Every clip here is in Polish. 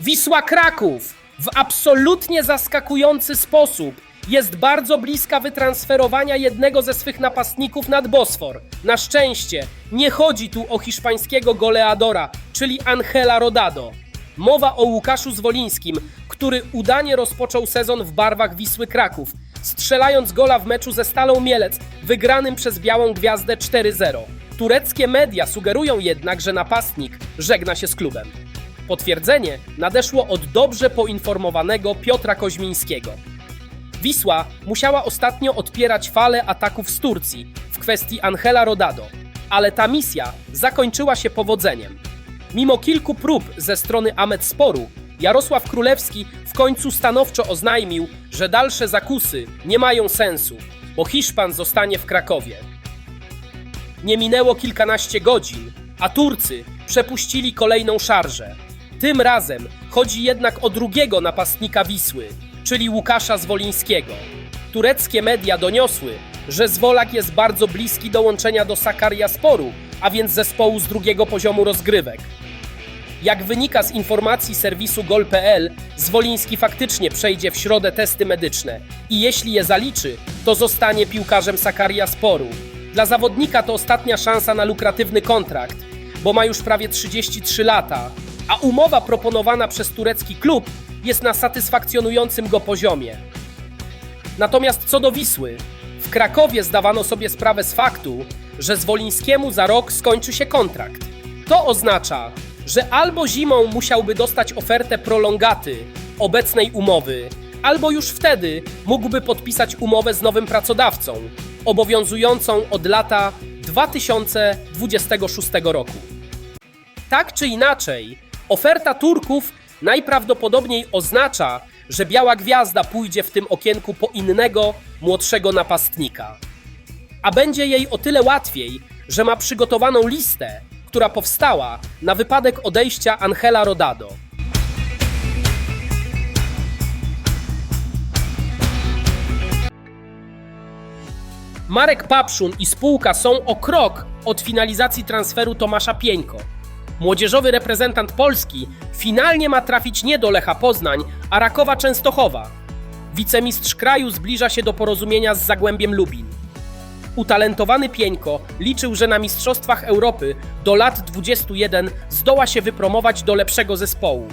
Wisła Kraków w absolutnie zaskakujący sposób jest bardzo bliska wytransferowania jednego ze swych napastników nad Bosfor. Na szczęście nie chodzi tu o hiszpańskiego goleadora, czyli Angela Rodado. Mowa o Łukaszu Zwolińskim, który udanie rozpoczął sezon w barwach Wisły Kraków, strzelając gola w meczu ze Stalą Mielec, wygranym przez Białą Gwiazdę 4-0. Tureckie media sugerują jednak, że napastnik żegna się z klubem. Potwierdzenie nadeszło od dobrze poinformowanego Piotra Koźmińskiego. Wisła musiała ostatnio odpierać falę ataków z Turcji w kwestii Angela Rodado, ale ta misja zakończyła się powodzeniem. Mimo kilku prób ze strony Amet Sporu, Jarosław Królewski w końcu stanowczo oznajmił, że dalsze zakusy nie mają sensu, bo Hiszpan zostanie w Krakowie. Nie minęło kilkanaście godzin, a Turcy przepuścili kolejną szarżę. Tym razem chodzi jednak o drugiego napastnika Wisły, czyli Łukasza Zwolińskiego. Tureckie media doniosły, że Zwolak jest bardzo bliski dołączenia do Sakaria Sporu, a więc zespołu z drugiego poziomu rozgrywek. Jak wynika z informacji serwisu gol.pl, Zwoliński faktycznie przejdzie w środę testy medyczne i jeśli je zaliczy, to zostanie piłkarzem Sakaria Sporu. Dla zawodnika to ostatnia szansa na lukratywny kontrakt, bo ma już prawie 33 lata, a umowa proponowana przez turecki klub jest na satysfakcjonującym go poziomie. Natomiast co do Wisły, w Krakowie zdawano sobie sprawę z faktu, że Zwolińskiemu za rok skończy się kontrakt. To oznacza, że albo zimą musiałby dostać ofertę prolongaty obecnej umowy, albo już wtedy mógłby podpisać umowę z nowym pracodawcą, obowiązującą od lata 2026 roku. Tak czy inaczej, oferta Turków najprawdopodobniej oznacza, że Biała Gwiazda pójdzie w tym okienku po innego, młodszego napastnika. A będzie jej o tyle łatwiej, że ma przygotowaną listę, która powstała na wypadek odejścia Angela Rodado. Marek Papszun i spółka są o krok od finalizacji transferu Tomasza Pieńko. Młodzieżowy reprezentant Polski finalnie ma trafić nie do Lecha Poznań, a Rakowa Częstochowa. Wicemistrz kraju zbliża się do porozumienia z Zagłębiem Lubin. Utalentowany Pieńko liczył, że na Mistrzostwach Europy do lat 21 zdoła się wypromować do lepszego zespołu.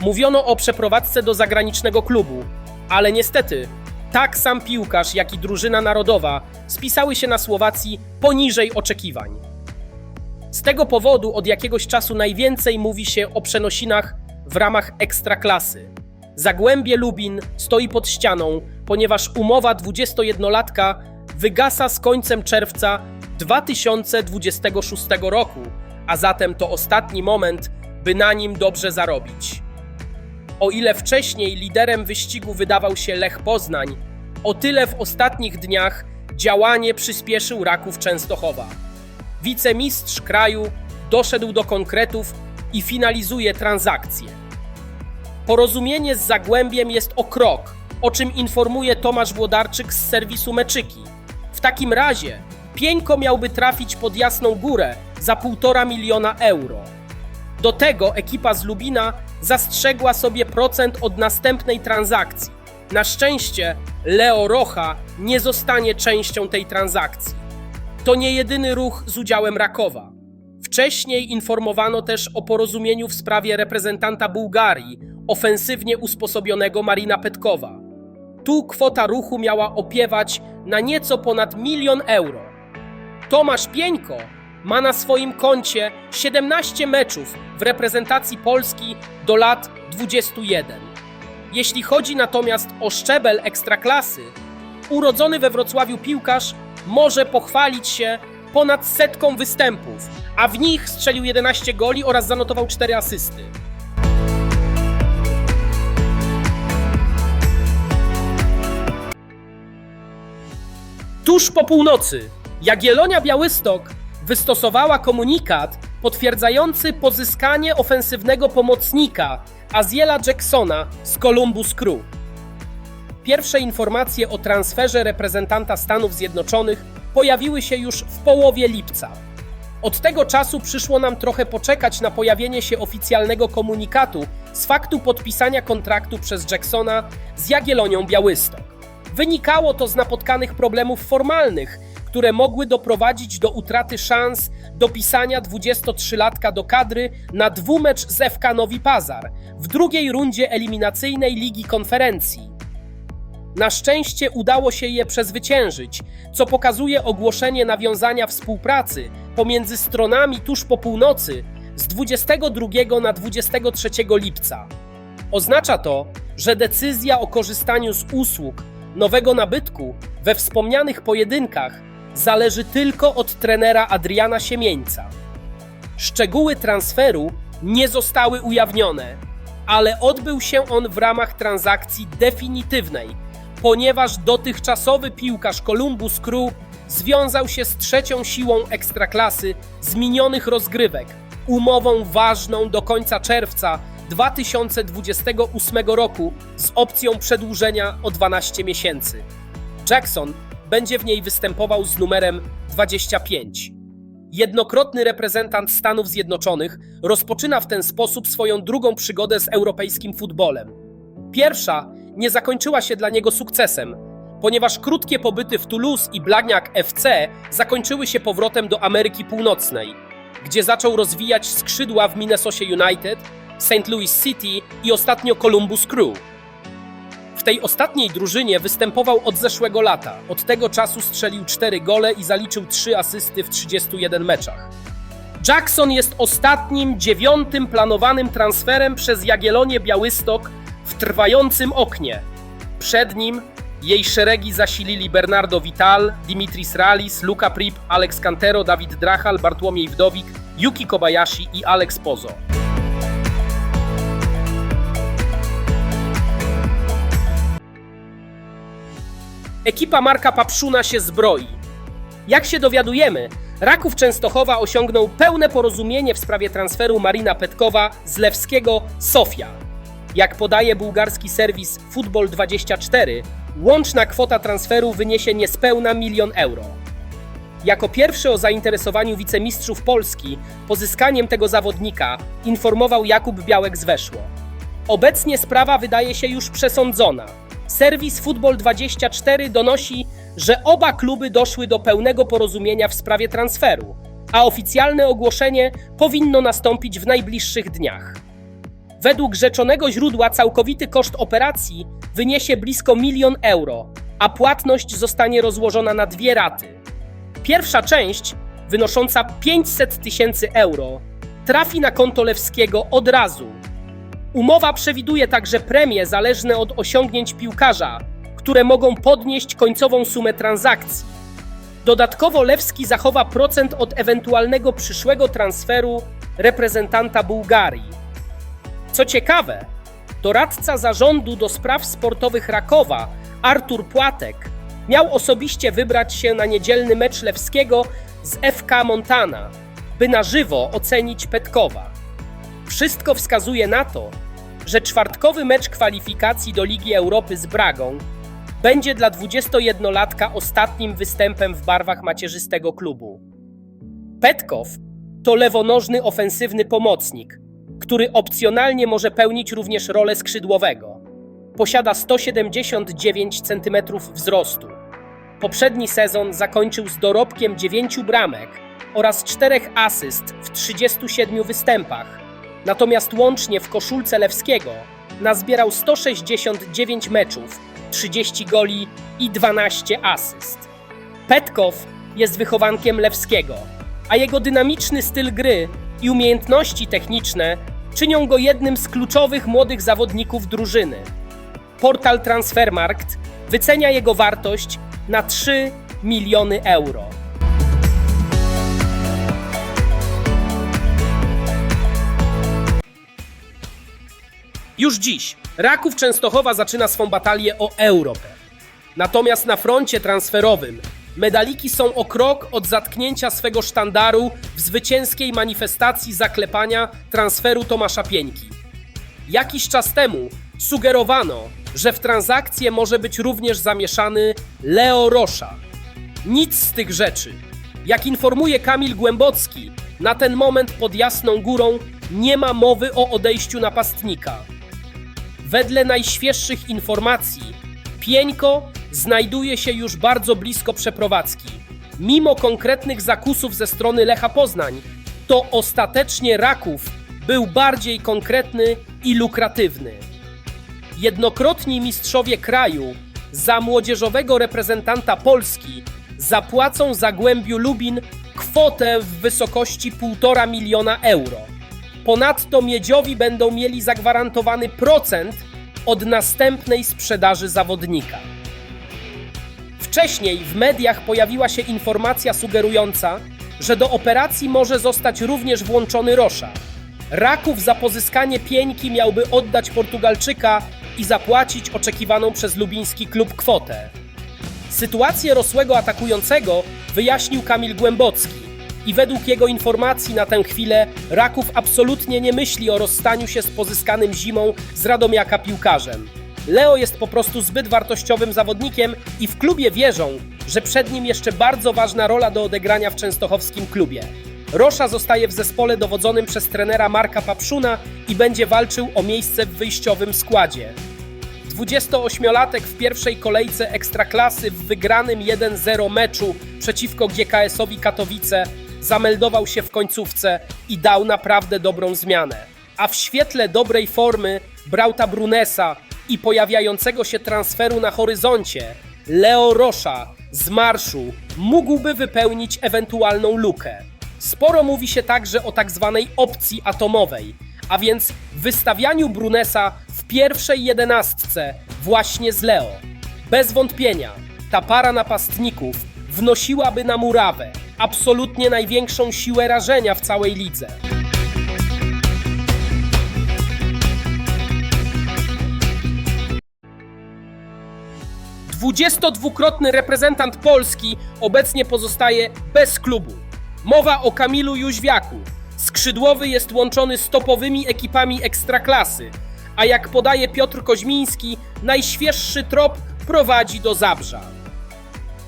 Mówiono o przeprowadzce do zagranicznego klubu, ale niestety tak sam piłkarz, jak i drużyna narodowa spisały się na Słowacji poniżej oczekiwań. Z tego powodu od jakiegoś czasu najwięcej mówi się o przenosinach w ramach ekstraklasy. Zagłębie Lubin stoi pod ścianą, ponieważ umowa 21-latka wygasa z końcem czerwca 2026 roku, a zatem to ostatni moment, by na nim dobrze zarobić. O ile wcześniej liderem wyścigu wydawał się Lech Poznań, o tyle w ostatnich dniach działanie przyspieszył Raków Częstochowa. Wicemistrz kraju doszedł do konkretów i finalizuje transakcję. Porozumienie z Zagłębiem jest o krok, o czym informuje Tomasz Włodarczyk z serwisu Meczyki. W takim razie Pieńko miałby trafić pod Jasną Górę za 1,5 miliona euro. Do tego ekipa z Lubina zastrzegła sobie procent od następnej transakcji. Na szczęście Leo Rocha nie zostanie częścią tej transakcji. To nie jedyny ruch z udziałem Rakowa. Wcześniej informowano też o porozumieniu w sprawie reprezentanta Bułgarii, ofensywnie usposobionego Marina Petkowa. Tu kwota ruchu miała opiewać na nieco ponad milion euro. Tomasz Pieńko ma na swoim koncie 17 meczów w reprezentacji Polski do lat 21. Jeśli chodzi natomiast o szczebel ekstraklasy, urodzony we Wrocławiu piłkarz może pochwalić się ponad setką występów, a w nich strzelił 11 goli oraz zanotował 4 asysty. Tuż po północy Jagiellonia Białystok wystosowała komunikat potwierdzający pozyskanie ofensywnego pomocnika Aziela Jacksona z Columbus Crew. Pierwsze informacje o transferze reprezentanta Stanów Zjednoczonych pojawiły się już w połowie lipca. Od tego czasu przyszło nam trochę poczekać na pojawienie się oficjalnego komunikatu z faktu podpisania kontraktu przez Jacksona z Jagiellonią Białystok. Wynikało to z napotkanych problemów formalnych, które mogły doprowadzić do utraty szans dopisania 23-latka do kadry na dwumecz z FK Nowi Pazar w drugiej rundzie eliminacyjnej Ligi Konferencji. Na szczęście udało się je przezwyciężyć, co pokazuje ogłoszenie nawiązania współpracy pomiędzy stronami tuż po północy z 22 na 23 lipca. Oznacza to, że decyzja o korzystaniu z usług nowego nabytku we wspomnianych pojedynkach zależy tylko od trenera Adriana Siemieńca. Szczegóły transferu nie zostały ujawnione, ale odbył się on w ramach transakcji definitywnej, ponieważ dotychczasowy piłkarz Columbus Crew związał się z trzecią siłą ekstraklasy z minionych rozgrywek, umową ważną do końca czerwca 2028 roku z opcją przedłużenia o 12 miesięcy. Jackson będzie w niej występował z numerem 25. Jednokrotny reprezentant Stanów Zjednoczonych rozpoczyna w ten sposób swoją drugą przygodę z europejskim futbolem. Pierwsza nie zakończyła się dla niego sukcesem, ponieważ krótkie pobyty w Toulouse i Blagnac FC zakończyły się powrotem do Ameryki Północnej, gdzie zaczął rozwijać skrzydła w Minnesota United, St. Louis City i ostatnio Columbus Crew. W tej ostatniej drużynie występował od zeszłego lata. Od tego czasu strzelił 4 gole i zaliczył 3 asysty w 31 meczach. Jackson jest ostatnim, dziewiątym planowanym transferem przez Jagiellonię Białystok trwającym oknie. Przed nim jej szeregi zasilili Bernardo Vital, Dimitris Ralis, Luka Prip, Alex Cantero, Dawid Drachal, Bartłomiej Wdowik, Yuki Kobayashi i Alex Pozo. Ekipa Marka Papszuna się zbroi. Jak się dowiadujemy, Raków Częstochowa osiągnął pełne porozumienie w sprawie transferu Marina Petkowa z Lewskiego Sofia. Jak podaje bułgarski serwis Football24, łączna kwota transferu wyniesie niespełna milion euro. Jako pierwszy o zainteresowaniu wicemistrzów Polski pozyskaniem tego zawodnika informował Jakub Białek z Weszło. Obecnie sprawa wydaje się już przesądzona. Serwis Football24 donosi, że oba kluby doszły do pełnego porozumienia w sprawie transferu, a oficjalne ogłoszenie powinno nastąpić w najbliższych dniach. Według rzeczonego źródła całkowity koszt operacji wyniesie blisko milion euro, a płatność zostanie rozłożona na dwie raty. Pierwsza część, wynosząca 500 tysięcy euro, trafi na konto Lewskiego od razu. Umowa przewiduje także premie zależne od osiągnięć piłkarza, które mogą podnieść końcową sumę transakcji. Dodatkowo Lewski zachowa procent od ewentualnego przyszłego transferu reprezentanta Bułgarii. Co ciekawe, doradca zarządu do spraw sportowych Rakowa, Artur Płatek, miał osobiście wybrać się na niedzielny mecz Lewskiego z FK Montana, by na żywo ocenić Petkowa. Wszystko wskazuje na to, że czwartkowy mecz kwalifikacji do Ligi Europy z Bragą będzie dla 21-latka ostatnim występem w barwach macierzystego klubu. Petkow to lewonożny ofensywny pomocnik, który opcjonalnie może pełnić również rolę skrzydłowego. Posiada 179 cm wzrostu. Poprzedni sezon zakończył z dorobkiem 9 bramek oraz 4 asyst w 37 występach, natomiast łącznie w koszulce Lewskiego nazbierał 169 meczów, 30 goli i 12 asyst. Petkow jest wychowankiem Lewskiego, a jego dynamiczny styl gry i umiejętności techniczne czynią go jednym z kluczowych młodych zawodników drużyny. Portal Transfermarkt wycenia jego wartość na 3 miliony euro. Już dziś Raków Częstochowa zaczyna swą batalię o Europę. Natomiast na froncie transferowym medaliki są o krok od zatknięcia swego sztandaru w zwycięskiej manifestacji zaklepania transferu Tomasza Pieńki. Jakiś czas temu sugerowano, że w transakcję może być również zamieszany Leo Rosza. Nic z tych rzeczy. Jak informuje Kamil Głębocki, na ten moment pod Jasną Górą nie ma mowy o odejściu napastnika. Wedle najświeższych informacji, Pieńko znajduje się już bardzo blisko przeprowadzki. Mimo konkretnych zakusów ze strony Lecha Poznań, to ostatecznie Raków był bardziej konkretny i lukratywny. Jednokrotni mistrzowie kraju za młodzieżowego reprezentanta Polski zapłacą Zagłębiu Lubin kwotę w wysokości 1,5 miliona euro. Ponadto miedziowi będą mieli zagwarantowany procent od następnej sprzedaży zawodnika. Wcześniej w mediach pojawiła się informacja sugerująca, że do operacji może zostać również włączony Rosza. Raków za pozyskanie pieńki miałby oddać Portugalczyka i zapłacić oczekiwaną przez lubiński klub kwotę. Sytuację rosłego atakującego wyjaśnił Kamil Głębocki i według jego informacji na tę chwilę Raków absolutnie nie myśli o rozstaniu się z pozyskanym zimą z Radomiaka piłkarzem. Leo jest po prostu zbyt wartościowym zawodnikiem i w klubie wierzą, że przed nim jeszcze bardzo ważna rola do odegrania w częstochowskim klubie. Rosza zostaje w zespole dowodzonym przez trenera Marka Papszuna i będzie walczył o miejsce w wyjściowym składzie. 28-latek w pierwszej kolejce Ekstraklasy w wygranym 1-0 meczu przeciwko GKS-owi Katowice zameldował się w końcówce i dał naprawdę dobrą zmianę. A w świetle dobrej formy Brauta Brunesa i pojawiającego się transferu na horyzoncie Leo Rosza z marszu mógłby wypełnić ewentualną lukę. Sporo mówi się także o tak zwanej opcji atomowej, a więc wystawianiu Brunesa w pierwszej jedenastce właśnie z Leo. Bez wątpienia ta para napastników wnosiłaby na murawę absolutnie największą siłę rażenia w całej lidze. 22-krotny reprezentant Polski obecnie pozostaje bez klubu. Mowa o Kamilu Jóźwiaku. Skrzydłowy jest łączony z topowymi ekipami ekstraklasy, a jak podaje Piotr Koźmiński, najświeższy trop prowadzi do Zabrza.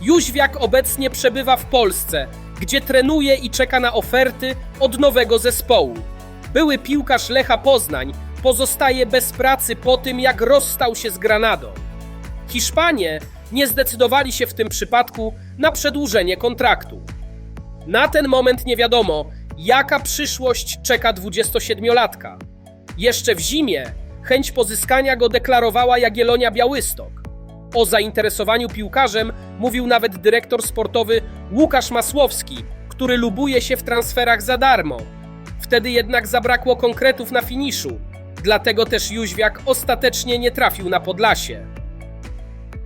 Jóźwiak obecnie przebywa w Polsce, gdzie trenuje i czeka na oferty od nowego zespołu. Były piłkarz Lecha Poznań pozostaje bez pracy po tym, jak rozstał się z Granadą. Hiszpanie nie zdecydowali się w tym przypadku na przedłużenie kontraktu. Na ten moment nie wiadomo, jaka przyszłość czeka 27-latka. Jeszcze w zimie chęć pozyskania go deklarowała Jagiellonia Białystok. O zainteresowaniu piłkarzem mówił nawet dyrektor sportowy Łukasz Masłowski, który lubuje się w transferach za darmo. Wtedy jednak zabrakło konkretów na finiszu, dlatego też Jóźwiak ostatecznie nie trafił na Podlasie.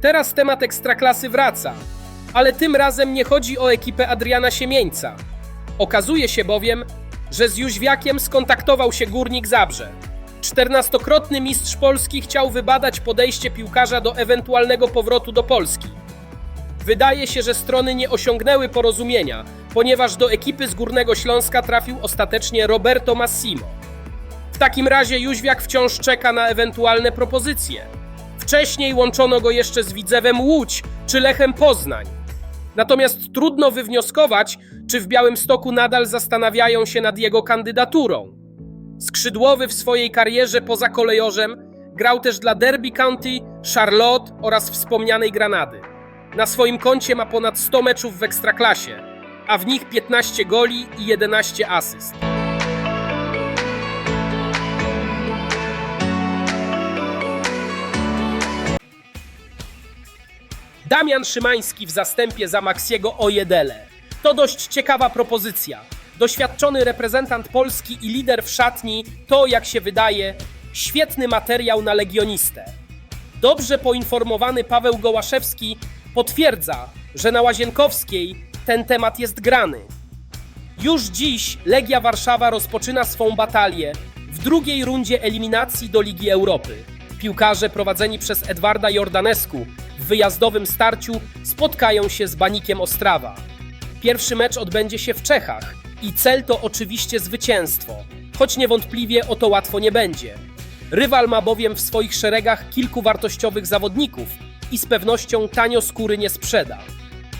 Teraz temat ekstraklasy wraca, ale tym razem nie chodzi o ekipę Adriana Siemieńca. Okazuje się bowiem, że z Jóźwiakiem skontaktował się Górnik Zabrze. Czternastokrotny mistrz Polski chciał wybadać podejście piłkarza do ewentualnego powrotu do Polski. Wydaje się, że strony nie osiągnęły porozumienia, ponieważ do ekipy z Górnego Śląska trafił ostatecznie Roberto Massimo. W takim razie Jóźwiak wciąż czeka na ewentualne propozycje. Wcześniej łączono go jeszcze z Widzewem Łódź czy Lechem Poznań. Natomiast trudno wywnioskować, czy w Białymstoku nadal zastanawiają się nad jego kandydaturą. Skrzydłowy w swojej karierze poza kolejorzem grał też dla Derby County, Charlotte oraz wspomnianej Granady. Na swoim koncie ma ponad 100 meczów w ekstraklasie, a w nich 15 goli i 11 asyst. Damian Szymański w zastępie za Maxiego Ojedele. To dość ciekawa propozycja. Doświadczony reprezentant Polski i lider w szatni to, jak się wydaje, świetny materiał na legionistę. Dobrze poinformowany Paweł Gołaszewski potwierdza, że na Łazienkowskiej ten temat jest grany. Już dziś Legia Warszawa rozpoczyna swą batalię w drugiej rundzie eliminacji do Ligi Europy. Piłkarze prowadzeni przez Edwarda Jordanesku w wyjazdowym starciu spotkają się z Banikiem Ostrawa. Pierwszy mecz odbędzie się w Czechach i cel to oczywiście zwycięstwo, choć niewątpliwie o to łatwo nie będzie. Rywal ma bowiem w swoich szeregach kilku wartościowych zawodników i z pewnością tanio skóry nie sprzeda.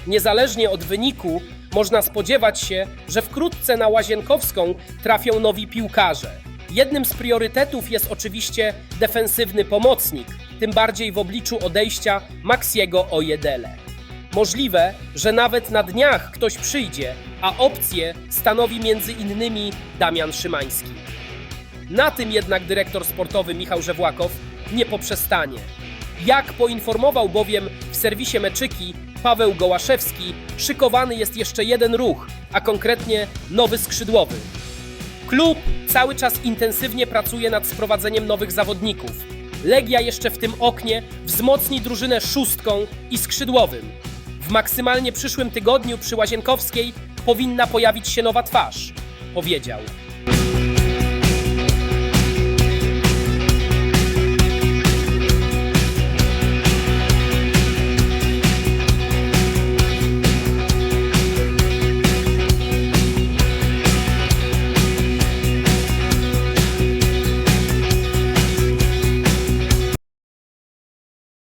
Niezależnie od wyniku, można spodziewać się, że wkrótce na Łazienkowską trafią nowi piłkarze. Jednym z priorytetów jest oczywiście defensywny pomocnik, tym bardziej w obliczu odejścia Maxiego Ojedele. Możliwe, że nawet na dniach ktoś przyjdzie, a opcję stanowi między innymi Damian Szymański. Na tym jednak dyrektor sportowy Michał Żewłakow nie poprzestanie. Jak poinformował bowiem w serwisie Meczyki Paweł Gołaszewski, szykowany jest jeszcze jeden ruch, a konkretnie nowy skrzydłowy. Klub cały czas intensywnie pracuje nad sprowadzeniem nowych zawodników. Legia jeszcze w tym oknie wzmocni drużynę szóstką i skrzydłowym. W maksymalnie przyszłym tygodniu przy Łazienkowskiej powinna pojawić się nowa twarz, powiedział.